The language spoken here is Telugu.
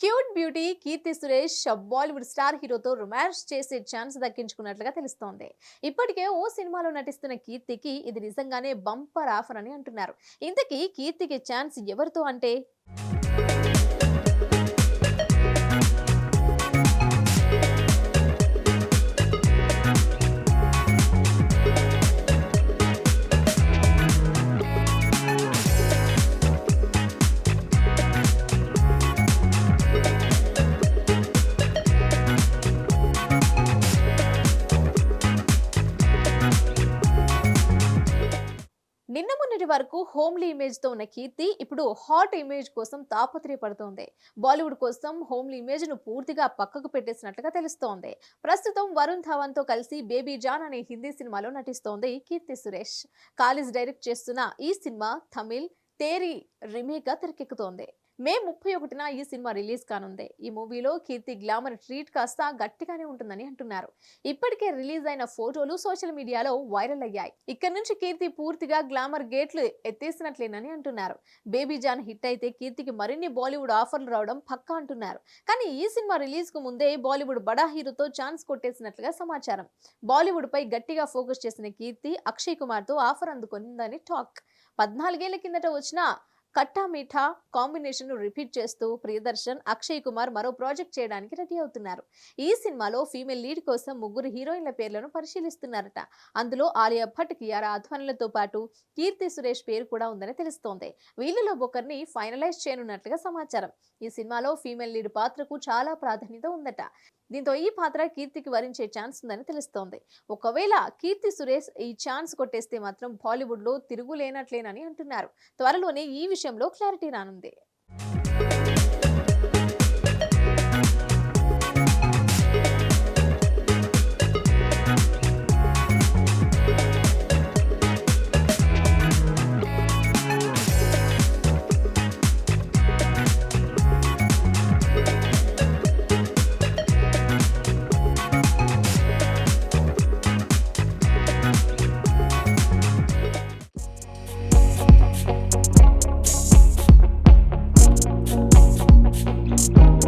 Cute beauty Keerthy Suresh Bollywood star హీరోతో రొమాన్స్ చేసే ఛాన్స్ దక్కించుకున్నట్లుగా తెలుస్తోంది. ఇప్పటికే ఓ సినిమాలో నటిస్తున్న కీర్తికి ఇది నిజంగానే బంపర్ ఆఫర్ అని అంటున్నారు. ఇంతకీ కీర్తికి ఛాన్స్ ఎవరితో అంటే? మొన్నటి వరకు హోమ్లీ ఇమేజ్తో ఉన్న కీర్తి ఇప్పుడు హాట్ ఇమేజ్ కోసం తాపత్రయపడుతోంది. బాలీవుడ్ కోసం హోమ్లీ ఇమేజ్ను పూర్తిగా పక్కకు పెట్టేసినట్లుగా తెలుస్తోంది. ప్రస్తుతం వరుణ్ ధవన్తో కలిసి బేబీ జాన్ అనే హిందీ సినిమాలో నటిస్తోంది కీర్తి సురేష్. కాలేజ్ డైరెక్ట్ చేస్తున్న ఈ సినిమా తమిళ్ తేరి రిమేక్గా తెరకెక్కుతోంది. మే ముప్పై ఒకటిన ఈ సినిమా రిలీజ్ కానుంది. ఈ మూవీలో కీర్తి గ్లామర్ ట్రీట్ కాస్త గట్టిగానే ఉంటుందని అంటున్నారు. ఇప్పటికే రిలీజ్ అయిన ఫోటోలు సోషల్ మీడియాలో వైరల్ అయ్యాయి. ఇక్కడ నుంచి కీర్తి పూర్తిగా గ్లామర్ గేట్లు ఎత్తేసినట్లేనని అంటున్నారు. బేబీ జాన్ హిట్ అయితే కీర్తికి మరిన్ని బాలీవుడ్ ఆఫర్లు రావడం పక్కా అంటున్నారు. కానీ ఈ సినిమా రిలీజ్కు ముందే బాలీవుడ్ బడా హీరోతో ఛాన్స్ కొట్టేసినట్లుగా సమాచారం. బాలీవుడ్ పై గట్టిగా ఫోకస్ చేసిన కీర్తి అక్షయ్ కుమార్తో ఆఫర్ అందుకుందని టాక్. పద్నాలుగేళ్ళ కిందట వచ్చిన కట్టా మీఠా కాంబినేషన్ రిపీట్ చేస్తూ ప్రియదర్శన్ అక్షయ్ కుమార్ మరో ప్రాజెక్ట్ చేయడానికి రెడీ అవుతున్నారు. ఈ సినిమాలో ఫీమేల్ లీడ్ కోసం ముగ్గురు హీరోయిన్ల పేర్లను పరిశీలిస్తున్నారట. అందులో ఆలియా భట్ కియారా అధ్వానులతో పాటు కీర్తి సురేష్ పేరు కూడా ఉందని తెలుస్తోంది. వీళ్ళలో ఒకరిని ఫైనలైజ్ చేయనున్నట్లుగా సమాచారం. ఈ సినిమాలో ఫీమేల్ లీడ్ పాత్రకు చాలా ప్రాధాన్యత ఉందట. దీంతో ఈ పాత్ర కీర్తికి వరించే ఛాన్స్ ఉందని తెలుస్తోంది. ఒకవేళ కీర్తి సురేష్ ఈ ఛాన్స్ కొట్టేస్తే మాత్రం బాలీవుడ్లో తిరుగులేనట్లేనని అంటున్నారు. త్వరలోనే ఈ విషయంలో క్లారిటీ రానుంది. you